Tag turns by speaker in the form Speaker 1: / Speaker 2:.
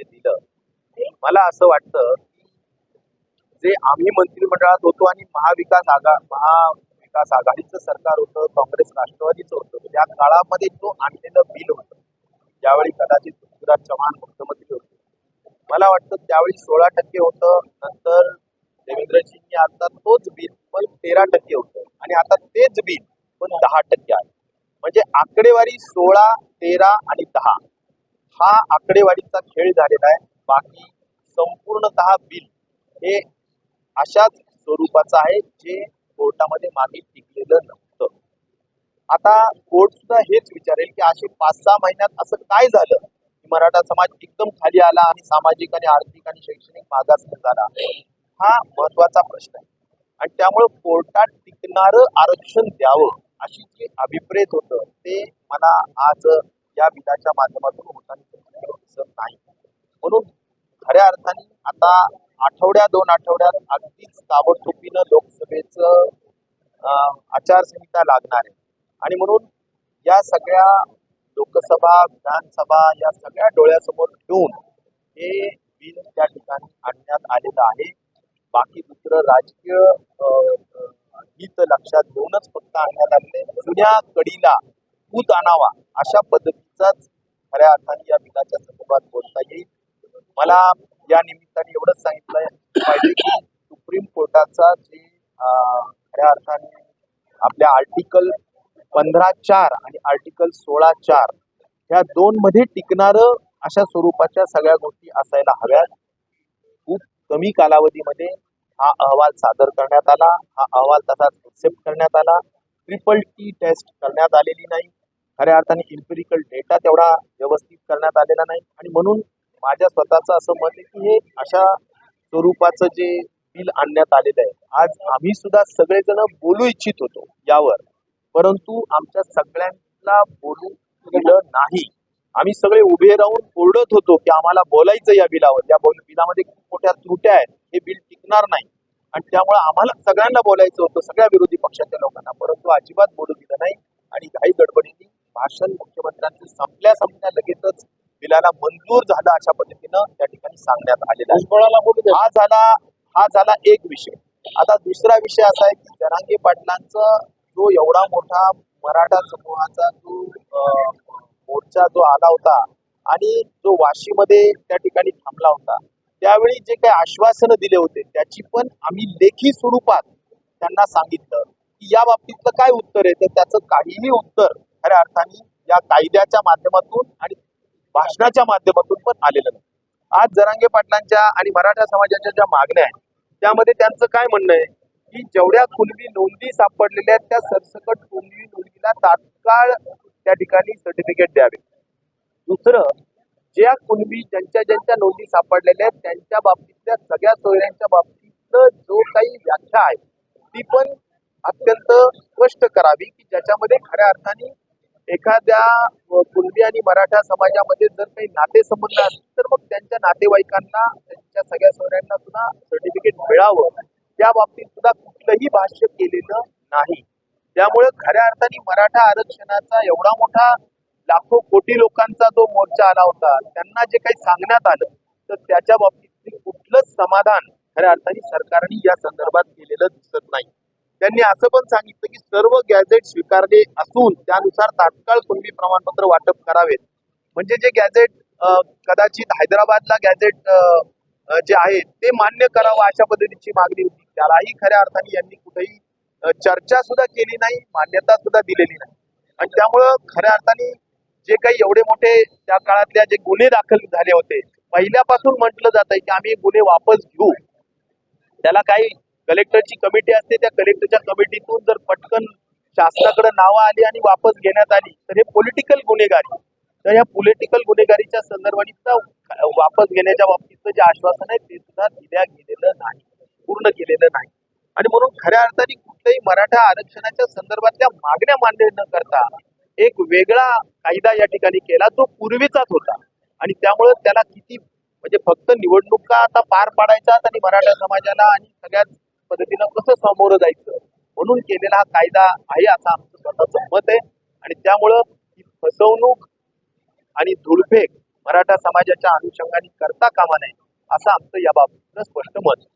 Speaker 1: जे दिलं. मला असं वाटतं जे आम्ही मंत्रिमंडळात होतो आणि महाविकास आघा महाविकास आघाडीचं सरकार होतं काँग्रेस राष्ट्रवादीचं होतं त्या काळामध्ये जो आणलेलं बिल होतं ज्यावेळी कदाचित पृथ्वीराज चव्हाण मुख्यमंत्री होते मला वाटतं त्यावेळी सोळा टक्के होतं नंतर देवेंद्रजींनी आता तोच बिल पण तेरा टक्के होतं. आणि आता तेच बिल पण दहा टक्के आहे. म्हणजे आकडेवारी सोळा तेरा आणि दहा. हा आकडेवारीचा खेळ झालेला आहे. बाकी संपूर्णतः बिल हे अशाच स्वरूपाचं आहे जे कोर्टामध्ये मागे टिकलेलं नव्हतं. आता कोर्ट सुद्धा हेच विचारेल की असे पाच सहा महिन्यात असं काय झालं? की मराठा समाज एकदम खाली आला आणि सामाजिक आणि आर्थिक आणि शैक्षणिक मागास झाला. हा महत्त्वाचा प्रश्न आहे. आणि त्यामुळे कोर्टात टिकणारं आरक्षण द्यावं अशी जे अभिप्रेत होतं ते मला आज या बिलाच्या माध्यमातून होताना खऱ्या अर्थाने आता आठवड्या दोन आठवड्यात अगदीच ताबडतोबीनं लोकसभेचं आचारसंहिता लागणार आहे. आणि म्हणून या सगळ्या लोकसभा विधानसभा या सगळ्या डोळ्यासमोर ठेवून हे बिल त्या ठिकाणी आणण्यात आलेलं आहे. बाकी दुसरं राजकीय अं, हित लक्षात घेऊनच फक्त आणण्यात आलेले जुन्या कडीला पूत आणावा अशा पद्धतीचाच खऱ्या अर्थाने या बिलाच्या संदर्भात बोलता येईल. मला या निमित्ताने एवढंच सांगितलं पाहिजे की सुप्रीम कोर्टाचा जे खऱ्या अर्थाने आपल्या आर्टिकल पंधरा चार आणि आर्टिकल सोळा चार ह्या दोन मध्ये टिकणारं अशा स्वरूपाच्या सगळ्या गोष्टी असायला हव्यात. खूप कमी कालावधीमध्ये हा अहवाल सादर करण्यात आला. हा अहवाल तसाच एक्सेप्ट करण्यात आला. ट्रिपल टी टेस्ट करण्यात आलेली नाही. खऱ्या अर्थाने इम्पेरिकल डेटा तेवढा व्यवस्थित करण्यात आलेला नाही. आणि म्हणून माझ्या स्वतःचं असं मत आहे की हे अशा स्वरूपाचं जे बिल आणण्यात आलेलं आहे आज आम्ही सुद्धा सगळेजण बोलू इच्छित होतो यावर. परंतु आमच्या सगळ्यांना बोलू दिलं नाही. आम्ही सगळे उभे राहून ओरडत होतो की आम्हाला बोलायचं या बिलावर. या बोल- बिलामध्ये खूप मोठ्या त्रुट्या आहेत. हे बिल टिकणार नाही. आणि त्यामुळे आम्हाला सगळ्यांना बोलायचं होतं सगळ्या विरोधी पक्षाच्या लोकांना. परंतु अजिबात बोलू दिलं नाही. आणि काही गडबडीने भाषण मुख्यमंत्र्यांचं संपल्या संपल्या लगेचच बिलाला मंजूर झालं अशा पद्धतीनं त्या ठिकाणी सांगण्यात आलेलं आहे. हा झाला हा झाला एक विषय. आता दुसरा विषय असा आहे की जरांगे पाटलांचा जो एवढा मोठा मराठा समूहाचा जो मोर्चा जो आला होता आणि जो वाशीमध्ये त्या ठिकाणी थांबला होता त्यावेळी जे काही आश्वासनं दिले होते त्याची पण आम्ही लेखी स्वरूपात त्यांना सांगितलं की या बाबतीतलं काय उत्तर आहे? तर त्याचं काहीही उत्तर खऱ्या अर्थाने या कायद्याच्या माध्यमातून आणि भाषणाच्या माध्यमातून पण आलेलं नाही. आज जरांगे पाटलांच्या आणि मराठा समाजाच्या ज्या मागण्या आहेत त्यामध्ये त्यांचं काय म्हणणं आहे? की जेवढ्या कुणबी नोंदी सापडलेल्या आहेत त्या सरसकट कुणबी नोंदीला तात्काळ त्या ठिकाणी सर्टिफिकेट द्यावे. दुसरं ज्या कुणबी ज्यांच्या ज्यांच्या नोंदी सापडलेल्या आहेत त्यांच्या बाबतीतल्या सगळ्या सोयऱ्यांच्या बाबतीतलं जो काही व्याख्या आहे ती पण अत्यंत स्पष्ट करावी की ज्याच्यामध्ये खऱ्या अर्थाने एखाद्या कुणबी आणि मराठा समाजामध्ये जर काही नातेसंबंध असतील तर मग त्यांच्या नातेवाईकांना त्यांच्या सगळ्या सोयऱ्यांना सुद्धा सर्टिफिकेट मिळावं. त्या बाबतीत सुद्धा कुठलंही भाष्य केलेलं नाही. त्यामुळे खऱ्या अर्थाने मराठा आरक्षणाचा एवढा मोठा लाखो कोटी लोकांचा जो मोर्चा आला होता त्यांना जे काही सांगण्यात आलं तर त्याच्या बाबतीत कुठलंच समाधान खऱ्या अर्थाने सरकारने या संदर्भात केलेलं दिसत नाही. त्यांनी असं पण सांगितलं की सर्व गॅझेट स्वीकारले असून त्यानुसार तात्काळ कुणबी प्रमाणपत्र वाटप करावेत. म्हणजे जे गॅझेट कदाचित हैदराबादला गॅझेट जे आहे ते मान्य करावं अशा पद्धतीची मागणी होती. त्यालाही खऱ्या अर्थाने यांनी कुठेही चर्चा सुद्धा केली नाही मान्यता सुद्धा दिलेली नाही. आणि त्यामुळं खऱ्या अर्थाने जे काही एवढे मोठे त्या काळातल्या जे गुन्हे दाखल झाले होते पहिल्यापासून म्हटलं जात आहे की आम्ही गुन्हे वापस घेऊ. त्याला काही कलेक्टरची कमिटी असते त्या कलेक्टरच्या कमिटीतून जर पटकन शासनाकडे नावं आली आणि वापस घेण्यात आली तर हे पॉलिटिकल गुन्हेगारी. तर या पॉलिटिकल गुन्हेगारीच्या संदर्भात वापस घेण्याच्या बाबतीतलं जे आश्वासन आहे ते सुद्धा दिल्या गेलेलं नाही पूर्ण केलेलं नाही. आणि म्हणून खऱ्या अर्थाने कुठल्याही मराठा आरक्षणाच्या संदर्भातल्या मागण्या मान्य न करता एक वेगळा कायदा या ठिकाणी केला जो पूर्वीचाच होता. आणि त्यामुळे त्याला किती म्हणजे फक्त निवडणुका आता पार पाडायच्यात आणि मराठा समाजाला आणि सगळ्यात पद्धतीनं कसं सामोरं जायचं? म्हणून केलेला हा कायदा आहे असं आमचं स्वतःचं मत आहे. आणि त्यामुळं ही फसवणूक आणि धुळफेक मराठा समाजाच्या अनुषंगाने करता कामा नये असं आमचं या याबाबतचं स्पष्ट मत